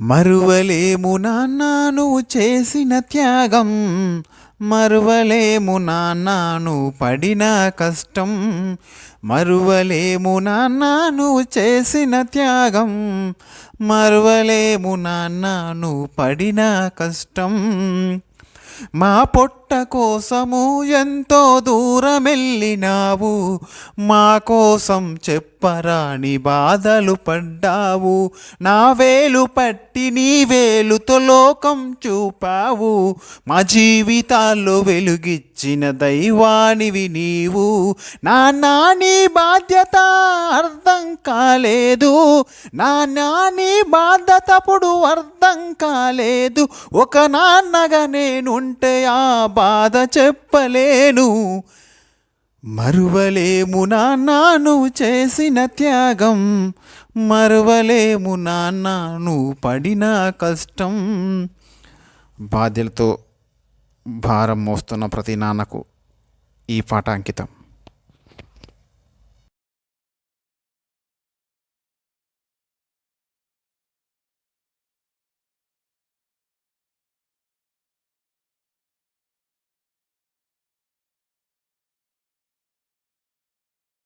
మరువలేము నాన్న నువ్వు చేసిన త్యాగం. మరువలేము నాన్న నువ్వు పడిన కష్టం. మరువలేము నాన్న నువ్వు చేసిన త్యాగం. మరువలేము నాన్న నువ్వు పడిన కష్టం. మా పొట్ట కోసము ఎంతో దూరం వెళ్ళినావు మా కోసం చెప్పరాని బాధలు పడ్డావు. నా వేలు పట్టి నీ వేలుతో లోకం చూపావు. మా జీవితాల్లో వెలుగిచ్చిన దైవానివి నీవు. నా నాని బాధ్యత అర్థం కాలేదు. నా నాని బాధ్యతప్పుడు అర్థం కాలేదు. ఒక నాన్నగా నేనుంటే ఆ బాధ చెప్పలేను మరువలేము నాన్న నువ్వు చేసిన త్యాగం మరువలేము నాన్న నువ్వు పడిన కష్టం. బాధ్యలతో భారం మోస్తున్న ప్రతి నాన్నకు ఈ పాట అంకితం